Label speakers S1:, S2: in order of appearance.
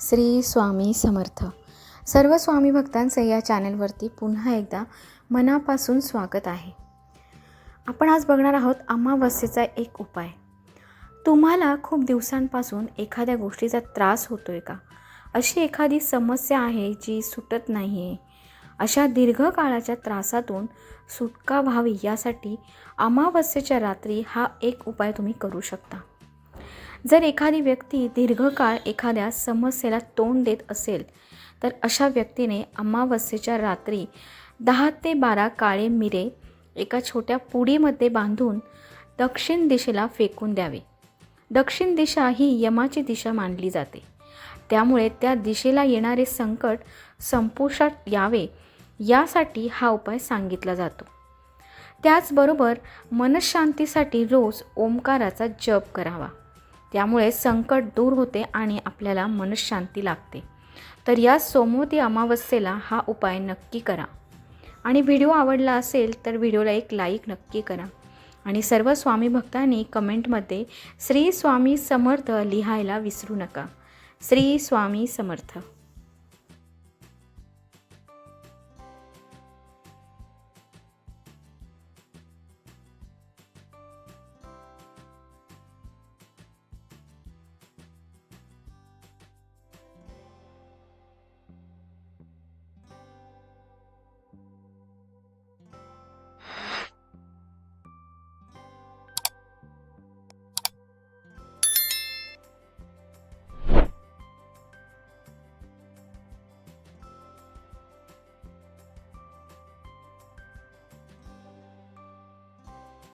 S1: श्री स्वामी समर्थ. सर्व स्वामी भक्तांचे या चॅनलवरती पुन्हा एकदा मनापासून स्वागत आहे. आपण आज बघणार आहोत अमावस्येचा एक उपाय. तुम्हाला खूप दिवसांपासून एखाद्या गोष्टीचा त्रास होतो आहे का? अशी एखादी समस्या आहे जी सुटत नाही आहे अशा दीर्घकाळाच्या त्रासातून सुटका व्हावी यासाठी अमावस्येच्या रात्री हा एक उपाय तुम्ही करू शकता. जर एखादी व्यक्ती दीर्घकाळ एखाद्या समस्येला तोंड देत असेल तर अशा व्यक्तीने अमावस्येच्या रात्री दहा ते बारा काळे मिरे एका छोट्या पुडीमध्ये बांधून दक्षिण दिशेला फेकून द्यावे. दक्षिण दिशा ही यमाची दिशा मानली जाते. त्यामुळे त्या दिशेला येणारे संकट संपुष्टात यावे यासाठी हा उपाय सांगितला जातो. त्याचबरोबर मनशांतीसाठी रोज ओंकाराचा जप करावा. त्यामुळे संकट दूर होते आणि आपल्याला मनशांती लागते. तर या सोमवती अमावस्येला हा उपाय नक्की करा. आणि व्हिडिओ आवडला असेल तर व्हिडिओला एक लाईक नक्की करा. आणि सर्व स्वामी भक्तांनी कमेंटमध्ये श्री स्वामी समर्थ लिहायला विसरू नका. श्री स्वामी समर्थ.